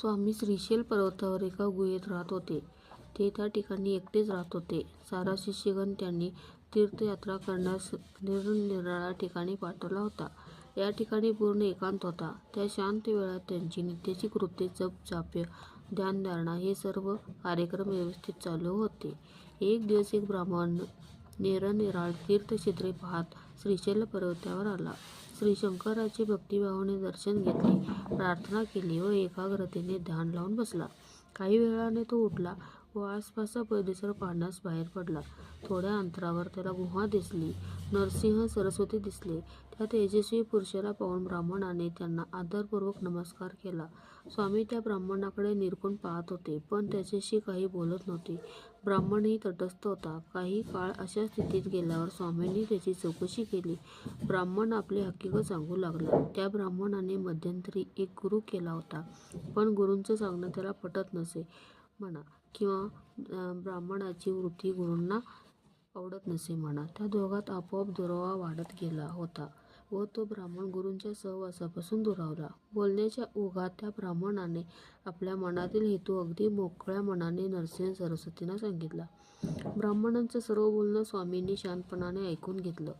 स्वामी श्रीशैल पर्वतावर एका गुहेत राहत होते. ते त्या ठिकाणी एकटेच राहत होते. सारा शिष्यगण त्यांनी तीर्थयात्रा करण्यास निरनिराळ्या ठिकाणी पाठवला होता. या ठिकाणी पूर्ण एकांत होता. त्या शांत वेळात त्यांची नित्याची कृत्ये, जप, जाप, ध्यानधारणा हे सर्व कार्यक्रम व्यवस्थित चालू होते. एक दिवस एक ब्राह्मण निरनिराळ तीर्थक्षेत्रे पाहत श्रीशैल पर्वतावर आला. श्री शंकराचे भक्तिभावाने दर्शन घेतले, प्रार्थना केली व एकाग्रतेने ध्यान लावून बसला. काही वेळाने तो उठला व आसपासचा परिसर पाहण्यास बाहेर पडला. थोड्या अंतरावर त्याला गुहा दिसली. नरसिंह, सरस्वती दिसले. त्या तेजस्वी पुरुषाला पाहून ब्राह्मणाने त्यांना आदरपूर्वक नमस्कार केला. स्वामी त्या ब्राह्मणाकडे निरखून पाहत होते, पण त्याच्याशी काही बोलत नव्हते. ब्राह्मणही तटस्थ होता. काही काळ अशा स्थितीत गेल्यावर स्वामींनी त्याची चौकशी केली. ब्राह्मण आपली हकीकत सांगू लागला. त्या ब्राह्मणाने मध्यंतरी एक गुरु केला होता, पण गुरूंचं सांगणं त्याला पटत नसे म्हणा किंवा ब्राह्मणाची वृत्ती गुरूंना आवडत नसे म्हणा. त्या दोघात आपोआप दुरावा वाढत गेला होता व तो ब्राह्मण गुरूंच्या सहवासापासून दुरावला. बोलण्याच्या ओघात त्या ब्राह्मणाने आपल्या मनातील हेतू अगदी मोकळ्या मनाने नरसिंह सरस्वतींना सांगितला. ब्राह्मणांचं सर्व बोलणं स्वामींनी शांतपणाने ऐकून घेतलं.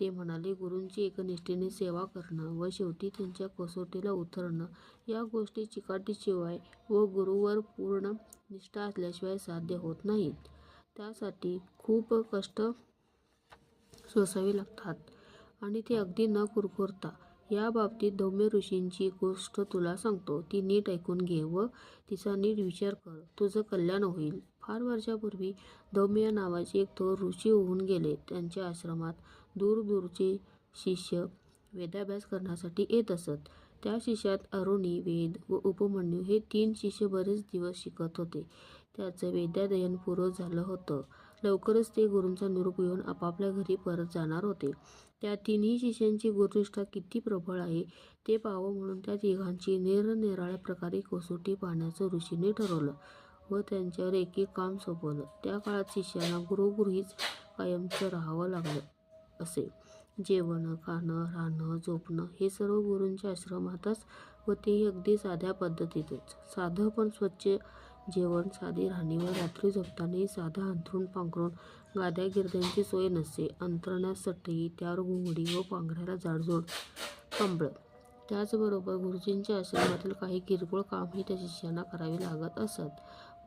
ते म्हणाले, गुरूंची एकनिष्ठेने सेवा करणं व शेवटी त्यांच्या कसोटीला उतरणं या गोष्टी चिकाटीशिवाय व गुरुवर पूर्ण निष्ठा असल्याशिवाय साध्य होत नाहीत. त्यासाठी खूप कष्ट सोसावे लागतात आणि ते अगदी न कुरकुरता. या बाबतीत धौम्य ऋषींची गोष्ट तुला सांगतो. ती नीट ऐकून घे व तिचा नीट विचार कर. तुझं कल्याण होईल. फार वर्षापूर्वी धौम्य नावाचे एक थोर ऋषी होऊन गेले. त्यांच्या आश्रमात दूरदूरचे शिष्य वेदाभ्यास करण्यासाठी येत असत. त्या शिष्यात अरुणी, वेद व उपमन्यू हे तीन शिष्य बरेच दिवस शिकत होते. त्याचं वेद्याध्ययन पूर्ण झालं होतं. लवकरच ते गुरूंचा निरोप घेऊन आपापल्या घरी परत जाणार होते. त्या तिन्ही शिष्यांची गुरुनिष्ठा किती प्रबळ आहे ते पाहावं म्हणून त्या तिघांची निरनिराळ्या प्रकारे कसोटी पाहण्याचं ऋषीने ठरवलं व त्यांच्यावर एकेक काम सोपवलं. त्या काळात शिष्यांना गुरुगृहीच कायमचं राहावं लागलं असे. जेवणं, खाणं, राहणं, झोपणं हे सर्व गुरूंच्या आश्रमातच व तेही अगदी साध्या पद्धतीतच. साधं पण स्वच्छ जेवण, साधे राहणी व रात्री झोपतानाही साधा अंथरूण पांघरूण. गाद्या-गिरद्यांची सोय नसे. अंथरण्यास सटई त्यावर घुंगडी व पांघरायला जाडजोड कंबळ त्याचबरोबर गुरुजींच्या आश्रमातील काही किरकोळ कामही त्या शिष्यांना करावी लागत असत.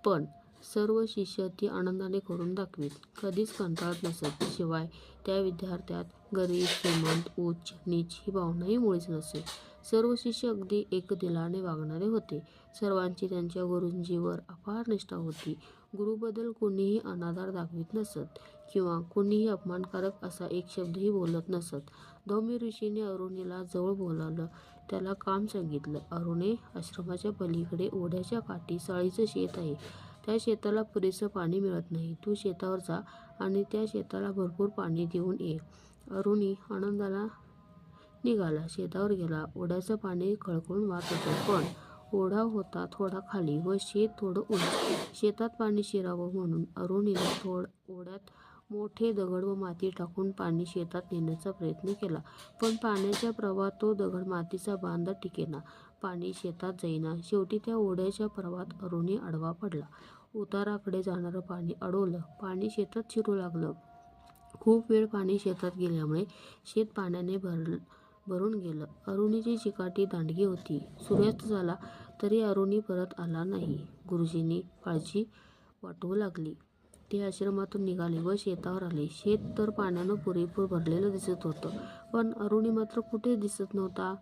पण सर्व शिष्य ती आनंदाने करून दाखवीत. कधीच कंटाळत नसत. शिवाय त्या विद्यार्थ्यात गरीब, श्रीमंत, उच्च नीच ही भावनाही मुळीच नसे. सर्व शिष्य अगदी एकदिलाने वागणारे होते. सर्वांची त्यांच्या गुरुंजीवर अपार निष्ठा होती. गुरुबद्दल कुणीही अनादार दाखवित नसत किंवा कुणीही अपमानकारक असा एक शब्दही बोलत नसत. धौम्य ऋषीने अरुणीला जवळ बोलावलं. त्याला काम सांगितलं. अरुणे, आश्रमाच्या पलीकडे ओढ्याच्या काठी साळीचं शेत आहे. त्या शेताला पुरेसं पाणी मिळत नाही. तू शेतावर जा आणि त्या शेताला भरपूर पाणी देऊन ये. अरुणी आनंदाला निघाला. शेतावर गेला. ओढ्याचं पाणी खळखळून वाहत होतं. पण ओढा होता थोडा खाली व शेत थोडं उंच. शेतात पाणी शिरावं म्हणून अरुणीने ओढ्यात मोठे दगड व माती टाकून पाणी शेतात नेण्याचा प्रयत्न केला. पण पाण्याच्या प्रवाहात तो दगड मातीचा बांधा टिकेना. पाणी शेतात जाईना. शेवटी त्या ओढ्याच्या प्रवाहात अरुणी आडवा पडला. उताराकडे जाणारं पाणी अडवलं. पाणी शेतात शिरू लागलं. खूप वेळ पाणी शेतात गेल्यामुळे शेत पाण्याने भरून गेलं. अरुणीची चिकाटी दांडगी होती. सूर्यास्त झाला तरी अरुणी परत आला नाही. गुरुजींनी काळजी वाटवू लागली. ते आश्रमातून निघाले व शेतावर आले. शेत तर पाण्यानं पुरेपूर भरलेलं दिसत होतं, पण अरुणी मात्र कुठे दिसत नव्हता.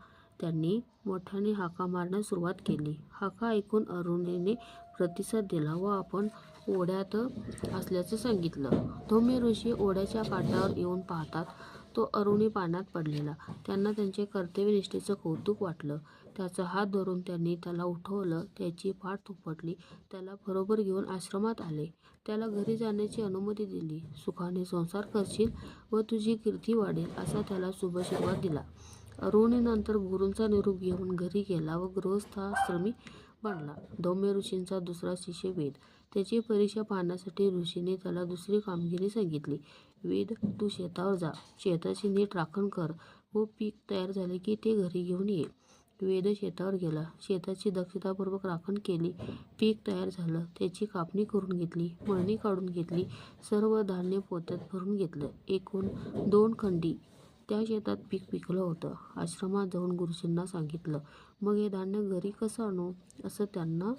त्यांनी मोठ्याने हाका मारण्यास सुरुवात केली. हाका ऐकून अरुणीने प्रतिसाद दिला व आपण ओढ्यात असल्याचं सांगितलं. धोमी ऋषी ओढ्याच्या काठावर येऊन पाहतात तो अरुणी पाण्यात पडलेला. त्यांना त्यांचे कर्तव्यनिष्ठेचं कौतुक वाटलं. त्याचा हात धरून त्यांनी त्याला उठवलं. त्याची पाठ थुपटली त्याला बरोबर घेऊन आश्रमात आले. त्याला घरी जाण्याची अनुमती दिली. सुखाने संसार करशील व तुझी कीर्ती वाढेल असा त्याला शुभाशीर्वाद दिला. अरुणीनंतर गुरूंचा निरोप घेऊन घरी गेला व गृहस्थाश्रमी बनला. धौम्य ऋषींचा दुसरा शिष्य वेद. त्याची परीक्षा पाहण्यासाठी ऋषीने त्याला दुसरी कामगिरी सांगितली. वेद, तू शेतावर जा. शेताची नीट राखण कर. व पीक तयार झाले की ते घरी घेऊन ये. वेद शेतावर गेला. शेताची दक्षतापूर्वक राखण केली. पीक तयार झालं. त्याची कापणी करून घेतली. मळणी काढून घेतली. सर्व धान्य पोत्यात भरून घेतलं. एकूण दोन खंडी त्या शेतात पीक पिकलं होतं. आश्रमात जाऊन गुरुजींना सांगितलं मग हे धान्य घरी कसं आणू? असं त्यांना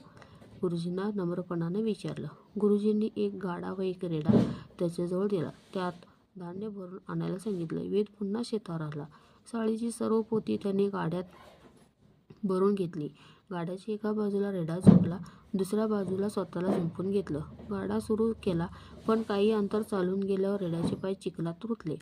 गुरुजींना नम्रपणाने विचारलं. गुरुजींनी एक गाडा व एक रेडा त्याच्याजवळ दिला. त्यात धान्य भरून आणायला सांगितलं. वेद पुन्हा शेतावर आला. साळीची सर्व पोती त्याने गाड्यात भरून घेतली. गाड्याची एका बाजूला रेडा झोपला दुसऱ्या बाजूला स्वतःला झोपून घेतलं. गाडा सुरू केला पण काही अंतर चालून गेल्यावर रेड्याचे पाय चिखलात रुतले.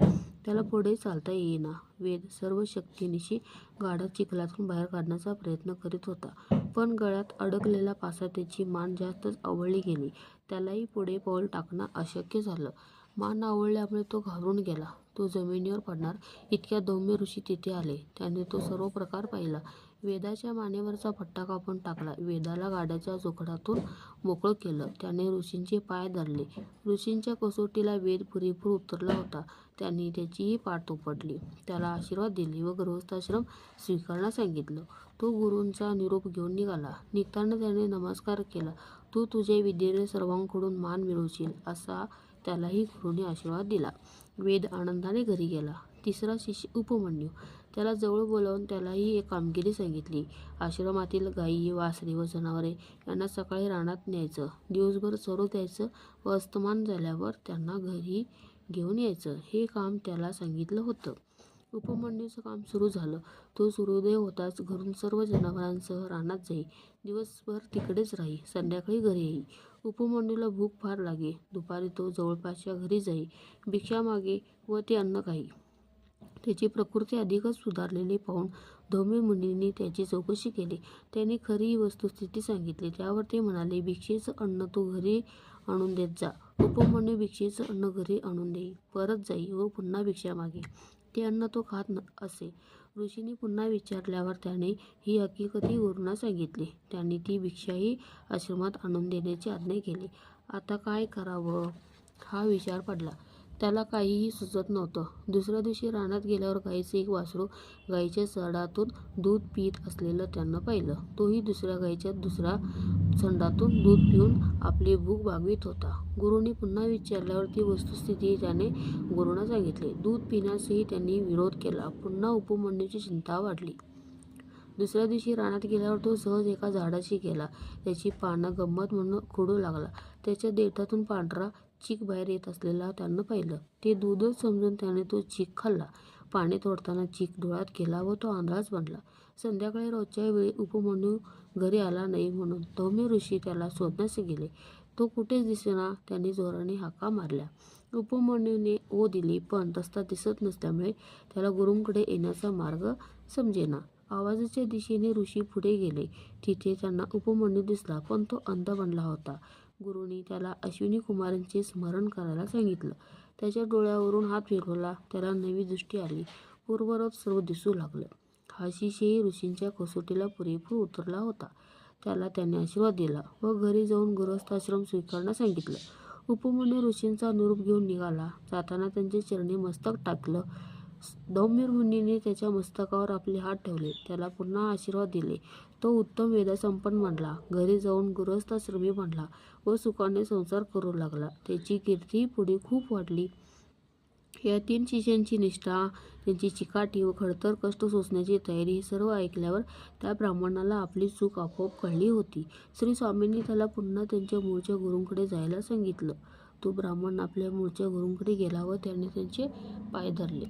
त्याला पुढे चालता येईना. वेद सर्व शक्तीनिशी गाडा चिखलातून बाहेर काढण्याचा प्रयत्न करीत होता. पण गळ्यात अडकलेला पासा त्याची मान जास्तच आवळली गेली. त्यालाही पुढे पाऊल टाकणं अशक्य झालं. मान आवळल्यामुळे तो घाबरून गेला. तो जमिनीवर पडणार. इतक्या दौम्य ऋषी तिथे आले. त्याने तो सर्व प्रकार पाहिला. वेदाच्या मानेवरचा फट्टा कापून टाकला. वेदाला गाड्याच्या जोखडातून मोकळं केलं. त्याने ऋषींचे पाय धरले. ऋषींच्या कसोटीला वेद पुरेपूर उतरला होता. त्यांनी त्याचीही पाठ उपडली त्याला आशीर्वाद दिले व गृहस्थाश्रम स्वीकारण्यास सांगितलं. तो गुरूंचा निरोप घेऊन निघाला. निघताना त्याने नमस्कार केला. तू तुझे विद्येने सर्वांकडून मान मिळवशील असा त्यालाही गुरुने आशीर्वाद दिला. वेद आनंदाने घरी गेला. तिसरा शिष्य उपमन्यू. त्याला जवळ बोलावून त्यालाही एक कामगिरी सांगितली. आश्रमातील गायी वासरे व जनावरे यांना सकाळी रानात न्यायचं. दिवसभर चरू द्यायचं व अस्तमान झाल्यावर त्यांना घरी घेऊन यायचं. हे काम त्याला सांगितलं होतं. उपमंडळीचं काम सुरू झालं. तो सूर्योदय होताच घरून सर्व जनावरांसह रानात जाई. दिवसभर तिकडेच राही. संध्याकाळी घरी येई. उपमंडळीला भूक फार लागे. दुपारी तो जवळपासच्या घरी जाई. भिक्षा मागे व ते अन्न खाई. त्याची प्रकृती अधिकच सुधारलेली पाहून धौम्य मुनींनी त्याची चौकशी केली. त्याने खरी वस्तुस्थिती सांगितली. त्यावर ते म्हणाले भिक्षेचं अन्न तू घरी आणून देत जा. उपमन्यू भिक्षेचं अन्न घरी आणून देई. परत जाई व पुन्हा भिक्षा मागे. ते अन्न तो खात न असे. ऋषीने पुन्हा विचारल्यावर त्याने ही हकीकतही गुरुना सांगितली. त्यांनी ती भिक्षाही आश्रमात आणून देण्याची आज्ञा केली. आता काय करावं? हा विचार पडला. त्याला काहीही सुचत नव्हतं. दुसऱ्या दिवशी रानात गेल्यावर गाईचं एक वासरू गाईच्या सडातून दूध पित असलेलं त्यानं पाहिलं. तोही दुसऱ्या गाईच्या दुसऱ्या संडातून दूध पिऊन आपली भूक भागवित होता. गुरुने पुन्हा विचारल्यावर ती वस्तुस्थिती त्याने गुरुंना सांगितली दूध पिण्यासही त्यांनी विरोध केला. पुन्हा उपमन्यूची चिंता वाढली. दुसऱ्या दिवशी रानात गेल्यावर तो सहज एका झाडाशी गेला. त्याची पानं गंमत म्हणून खुडू लागला. त्याच्या देठातून पांढरा चीक बाहेर येत असलेला त्यानं पाहिलं. ते दूधच समजून त्याने तो चीक खाल्ला. पाणी तोडताना चीक डोळ्यात गेला व तो आंधळाच बनला. संध्याकाळी रोजच्या वेळी उपमन्यू घरी आला नाही म्हणून धौम्य ऋषी त्याला शोधण्यास गेले. तो कुठेच दिसेना त्याने जोराने हाका मारल्या. उपमन्यूने ओ दिली पण रस्ता दिसत नसल्यामुळे त्याला गुरुंकडे येण्याचा मार्ग समजेना. आवाजाच्या दिशेने ऋषी पुढे गेले. तिथे त्यांना उपमन्यू दिसला पण तो अंध बनला होता. गुरुनी त्याला अश्विनी कुमारांचे स्मरण करायला सांगितलं. त्याच्या डोळ्यावरून हात फिरवला. त्याला नवी दृष्टी आली. पूर्वरत सर्व दिसू लागलं. हा ऋषींच्या कसोटीला पुरेपूर उतरला होता. त्याला त्याने आशीर्वाद दिला व घरी जाऊन गृहस्थाश्रम स्वीकारण्यास सांगितलं. उपमन्य ऋषींचा निरूप घेऊन निघाला. जाताना त्यांचे चरणी मस्तक टाकलं. धौम्य मुनीने त्याच्या मस्तकावर आपले हात ठेवले. त्याला पुन्हा आशीर्वाद दिले. तो उत्तम वेदसंपन्न बनला घरी जाऊन गृहस्थाश्रमी बनला व सुखाने संसार करू लागला. त्याची कीर्ती पुढे खूप वाढली. या तीन शिष्यांची निष्ठा त्यांची चिकाटी व खडतर कष्ट सोसण्याची तयारी हे सर्व ऐकल्यावर त्या ब्राह्मणाला आपली चूक आपोआप कळली होती. श्री स्वामींनी त्याला पुन्हा त्यांच्या मूळच्या गुरूंकडे जायला सांगितलं. तो ब्राह्मण आपल्या मूळच्या गुरूंकडे गेला व त्याने त्यांचे पाय धरले.